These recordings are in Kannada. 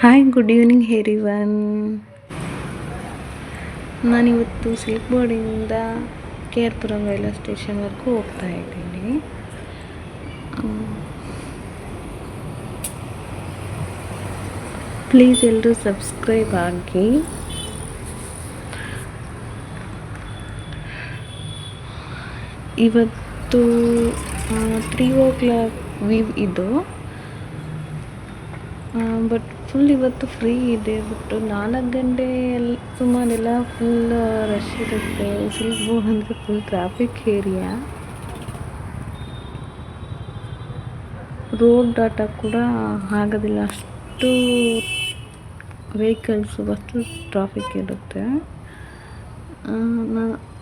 Hi good evening everyone ನಾನಿವತ್ತು ಸಿಲ್ಕ್ ಬೋರ್ಡಿಂದ ಕೆ ಆರ್ ಪುರಂ ರೈಲ್ವೆ ಸ್ಟೇಷನ್ವರೆಗೂ ಹೋಗ್ತಾ ಇದ್ದೀನಿ. ಪ್ಲೀಸ್ ಎಲ್ಲರೂ ಸಬ್ಸ್ಕ್ರೈಬ್ ಆಗಿ. ಇವತ್ತು ತ್ರೀ ಓ ಕ್ಲಾಕ್ ವಿವ್ ಇದು. ಬಟ್ ಫುಲ್ ಇವತ್ತು ಫ್ರೀ ಇದೆ ಬಿಟ್ಟು ನಾಲ್ಕು ಗಂಟೆ ಎಲ್ಲ ಸುಮಾರೆಲ್ಲ ಫುಲ್ ರಶ್ ಇರುತ್ತೆ. ಸಿಲ್ಕ್ ಅಂದರೆ full traffic area road data ಕೂಡ ಆಗೋದಿಲ್ಲ. ಅಷ್ಟು ವೆಹಿಕಲ್ಸು ಅಷ್ಟು ಟ್ರಾಫಿಕ್ ಇರುತ್ತೆ.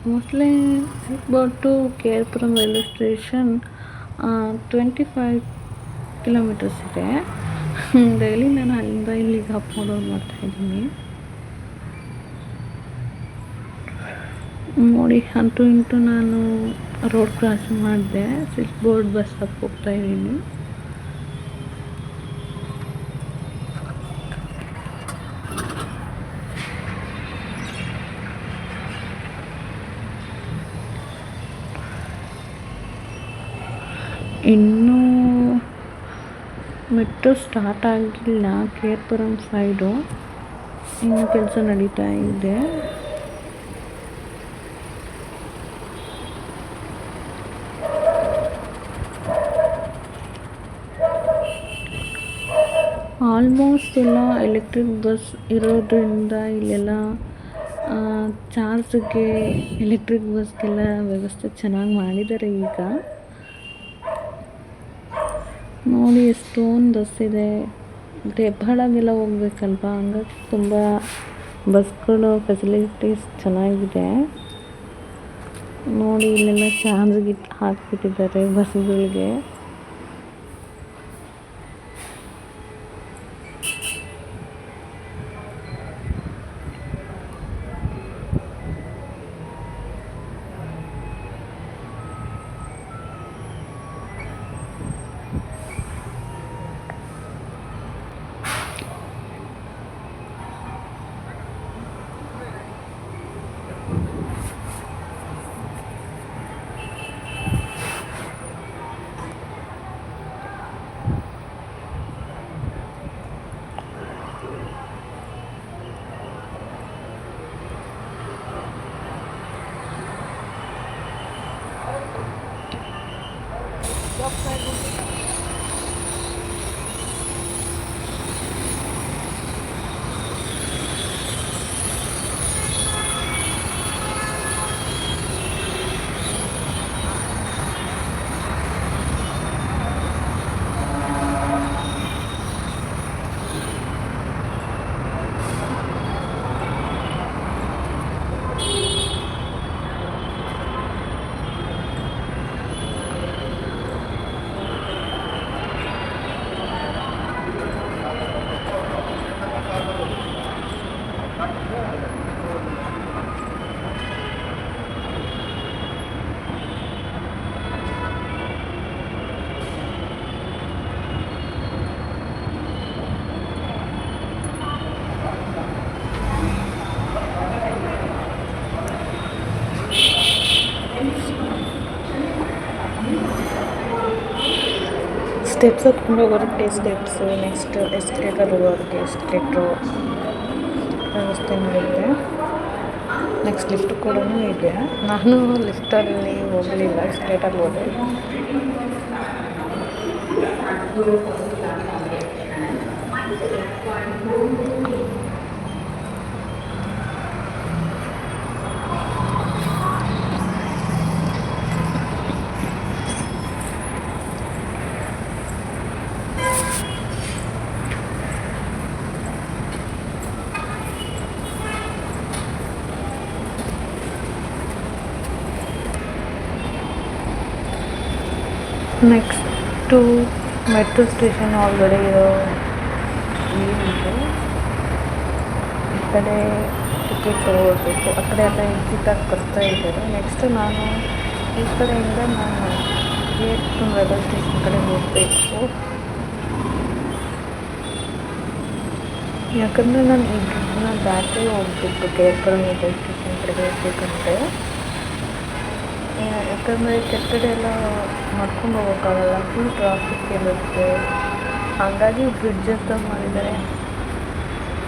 Mostly silk but to K R Puram railway station twenty five kilometers ಇದೆ. ಡೈಲಿ ನಾನು ಅಲ್ಲಿಂದ ಇಲ್ಲಿಗೆ ಅಪ್ಲೋಡ್ ಮಾಡ್ತಾಯಿದ್ದೀನಿ ನೋಡಿ, ಅಂತೂ ಇಂಟು ನಾನು ರೋಡ್ ಕ್ರಾಸ್ ಮಾಡಿದೆ. ಸ್ವಿಚ್ ಬೋರ್ಡ್ ಬಸ್ ಹೋಗ್ತಾ ಹೋಗ್ತಾಯಿದ್ದೀನಿ ಇನ್ನೂ ಮೆಟ್ರೋ ಸ್ಟಾರ್ಟ್ ಆಗಿಲ್ಲ ಕೆ ಪುರಂ ಸೈಡು ಇನ್ನೂ ಕೆಲಸ ನಡೀತಾ ಇದೆ. ಆಲ್ಮೋಸ್ಟ್ ಎಲ್ಲ ಎಲೆಕ್ಟ್ರಿಕ್ ಬಸ್ ಇರೋದ್ರಿಂದ ಇಲ್ಲೆಲ್ಲ ಚಾರ್ಜ್ಗೆ ಎಲೆಕ್ಟ್ರಿಕ್ ಬಸ್ಗೆಲ್ಲ ವ್ಯವಸ್ಥೆ ಚೆನ್ನಾಗಿ ಮಾಡಿದ್ದಾರೆ ಈಗ. ನೋಡಿ, ಎಷ್ಟೊಂದು ಬಸ್ ಇದೆ. ಹೆಬ್ಬಾಳಗೆಲ್ಲ ಹೋಗ್ಬೇಕಲ್ವಾ? ಹಂಗಾಗಿ ತುಂಬ ಬಸ್ಗಳು ಫೆಸಿಲಿಟೀಸ್ ಚೆನ್ನಾಗಿದೆ. ನೋಡಿ, ಇಲ್ಲೆಲ್ಲ ಚಾರ್ಜ್ಗೆ ಹಾಕಿಬಿಟ್ಟಿದ್ದಾರೆ ಬಸ್ಗಳಿಗೆ. Ela pega ಸ್ಟೆಪ್ಸ್ ಹತ್ಕೊಂಡು ಹೋಗೋದಕ್ಕೆ ಸ್ಟೆಪ್ಸು ನೆಕ್ಸ್ಟ್ ಎಸ್ಕಲೇಟರ್ ಹೋಗೋರಿಗೆ ಎಸ್ಕಲೇಟ್ರು ವ್ಯವಸ್ಥೆ ಇದೆ ನೆಕ್ಸ್ಟ್ ಲಿಫ್ಟ್ ಕೂಡ ಇದೆ. ನಾನು ಲಿಫ್ಟಲ್ಲಿ ಹೋಗಲಿಲ್ಲ ಎಸ್ಕಲೇಟಲ್ಲಿ ಹೋದೆ. ನೆಕ್ಸ್ಟು ಮೆಟ್ರೋ ಸ್ಟೇಷನ್ ಒಳಗಡೆ ಇರೋ ಏನಿದೆ ಈ ಕಡೆ ಟಿಕೆಟ್ ತೊಗೊಳ್ಬೇಕು ಆ ಕಡೆ ಎಲ್ಲ ಎಕ್ಸಿಟಾಗಿ ಬರ್ತಾ ಇದ್ದಾರೆ. ನೆಕ್ಸ್ಟು ನಾನು ಈ ಕಡೆಯಿಂದ ನಾನು ಗೇಟ್ ರೈಲ್ವೆ ಸ್ಟೇಷನ್ ಕಡೆ ಹೋಗಬೇಕು. ಯಾಕಂದರೆ ನಾನು ಈಗ ಬ್ಯಾಟ್ರಿ ಹೋಗ್ಬಿಟ್ಟು ಕೇರ್ಪುರಂ ರೈಲ್ವೆ ಸ್ಟೇಷನ್ ಕಡೆಗೆ ಹೋಗ್ಬೇಕಂದ್ರೆ ಯಾಕಂದರೆ ಕೆಟ್ಟಡೆ ಎಲ್ಲ ನಡ್ಕೊಂಡು ಹೋಗೋಕ್ಕಾಗಲ್ಲ. ಫುಲ್ ಟ್ರಾಫಿಕ್ ಇರುತ್ತೆ. ಹಾಗಾಗಿ ಬ್ರಿಡ್ಜ್ ಅಂತ ಮಾಡಿದ್ದಾರೆ.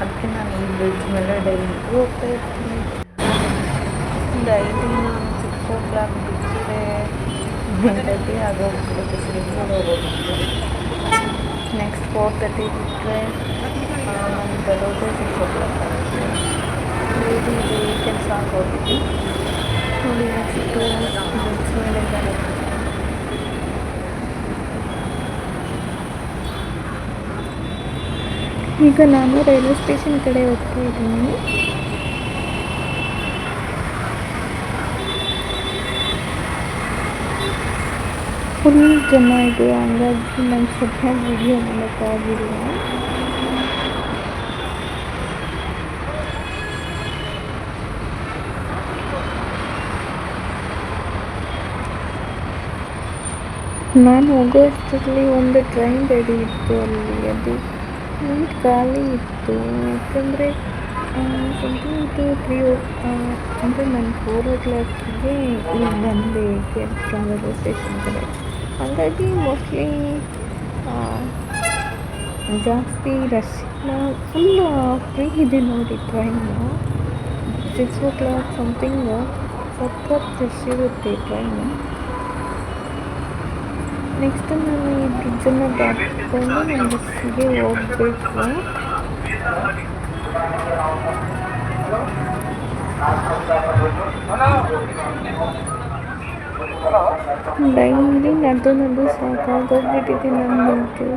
ಅದಕ್ಕೆ ನಾನು ಈ ಬ್ರಿಡ್ಜ್ ಮೇಲೆ ಡೈಲಿ ಹೋಗ್ತಾ ಇರ್ತೀನಿ. ಡೈಲಿ ನಾನು ಸಿಕ್ಸ್ ಓ ಕ್ಲಾಕ್ ಬಿಟ್ಟರೆ ನೈನ್ ತರ್ಟಿ ಆಗೋಗ್ಬಿಡುತ್ತೆ ಸಿಲಿಂಡರ್ ಹೋಗೋದು ನೆಕ್ಸ್ಟ್ ಫೋರ್ ತರ್ಟಿ ಬಿಟ್ಟರೆ ನಾನು ಬರೋದೇ ಸಿಕ್ಸ್ ಓ ಕ್ಲಾಕ್ ಆಗುತ್ತೆ ಡೈಲಿ ಇದು ಕೆಲಸ ಆಗೋಗಿದೆ ಈಗ ನಾನು ರೈಲ್ವೆ ಸ್ಟೇಷನ್ ಕಡೆ ಹೋಗ್ತಾ ಇದ್ದೀನಿ. ಫುಲ್ ಜನ ಇದೆ, ಹಂಗಾಗಿ ನಾನು ಸದ್ಯ ವಿಡಿಯೋ ಮಾಡೋಕ್ಕಾಗಿಲ್ಲ ನಾನು ಹೋಗೋ ಅಷ್ಟರಲ್ಲಿ ಒಂದು ಟ್ರೈನ್ ರೆಡಿ ಇತ್ತು ಅಲ್ಲಿ. ಅದು ಖಾಲಿ ಇತ್ತು. ಯಾಕಂದರೆ ಸಮಥಿಂಗ್ ಟು ತ್ರೀ ಅಂದರೆ ನಾನು ಫೋರ್ ಓ ಕ್ಲಾಕ್ಗೆ ಇಲ್ಲಿ ಬಂದೆ ಕೇರ್ಪುರಂ ರೈಲ್ವೆ ಸ್ಟೇಷನ್ ಕಡೆ. ಹಾಗಾಗಿ ಮೋಸ್ಟ್ಲಿ ಜಾಸ್ತಿ ರಶ್ ಫುಲ್ ಫ್ರೀ ಇದೆ ನೋಡಿ train six o'clock something ಸಖತ್ ರಶ್ ಇರುತ್ತೆ ಟ್ರೈನು ನೆಕ್ಸ್ಟ್ ನಾನು ಈ ಬ್ರಿಡ್ಜನ್ನು ದಾಟಿಕೊಂಡು ನನ್ನ ಬಸ್ಸಿಗೆ ಹೋಗಬೇಕು ಡೈಲಿ ನಡೆದು ನಡೆದು ಸಾಕಾಗೋಗ್ಬಿಟ್ಟಿದೆ ನನಗಂತೂ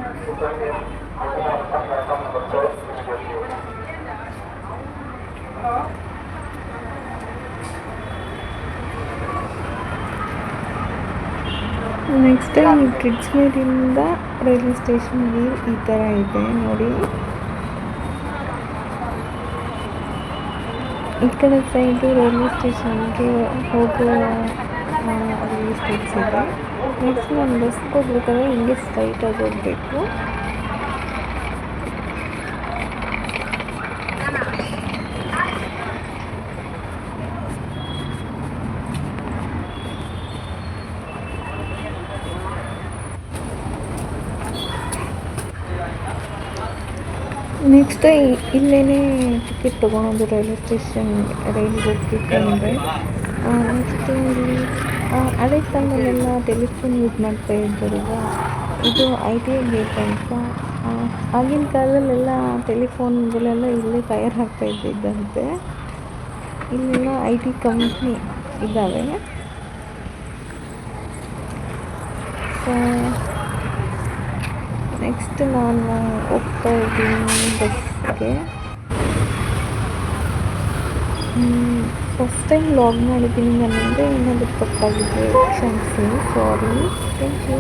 ನೆಕ್ಸ್ಟ್ ಟೈಮ್ ಮೇಲಿಂದ ರೈಲ್ವೆ ಸ್ಟೇಷನ್ಗೆ ಈ ಥರ ಇದೆ, ನೋಡಿ. ಈ ಕಡೆ ಸೈಡು ರೈಲ್ವೆ ಸ್ಟೇಷನ್ಗೆ ಹೋಗೋ ರೈಲ್ವೆ ಸ್ಟೇಷನ್ ಇದೆ. ನೆಕ್ಸ್ಟ್ ನಾನು ಬಸ್ಗೆ ಹೋಗ್ಬೇಕಾದ್ರೆ ಹಿಂಗೆ ಸ್ಟ್ರೈಟಾಗಿ ಹೋಗಬೇಕು ನೆಕ್ಸ್ಟ್ ಇಲ್ಲೇ ಟಿಕೆಟ್ ತೊಗೊಂಡು ರೈಲ್ವೆ ಸ್ಟೇಷನ್ ರೈಲ್ಗೆ ಅಂದರೆ ನೆಕ್ಸ್ಟ್ ಇಲ್ಲಿ ಹಳೆ ಕಾಲದಲ್ಲೆಲ್ಲ ಟೆಲಿಫೋನ್ ಯೂಸ್ ಮಾಡ್ತಾ ಇದ್ದರು ಇದು ಐ ಟಿ ಗೇಟ್ ಅಂತ ಆಗಿನ ಕಾಲದಲ್ಲೆಲ್ಲ ಟೆಲಿಫೋನ್ಗಳೆಲ್ಲ ಇಲ್ಲೇ ತಯಾರು ಆಗ್ತಾ ಇದ್ದಿದ್ದಂತೆ. ಇಲ್ಲೆಲ್ಲ ಐ ಟಿ ಕಂಪ್ನಿ ಇದ್ದಾವೆ. ನೆಕ್ಸ್ಟ್ ನಾನು ಹೋಗ್ತಾ ಇದ್ದೀನಿ ಬಸ್ಗೆ ಫಸ್ಟ್ ಟೈಮ್ ಲಾಗ್ ಮಾಡಿದ್ದೀನಿ ನನಗೆ ಏನಾದರೂ ತಪ್ಪಾಗಿದೆ. ಕ್ಷಮಿಸಿ ಸಾರಿ ಥ್ಯಾಂಕ್ ಯು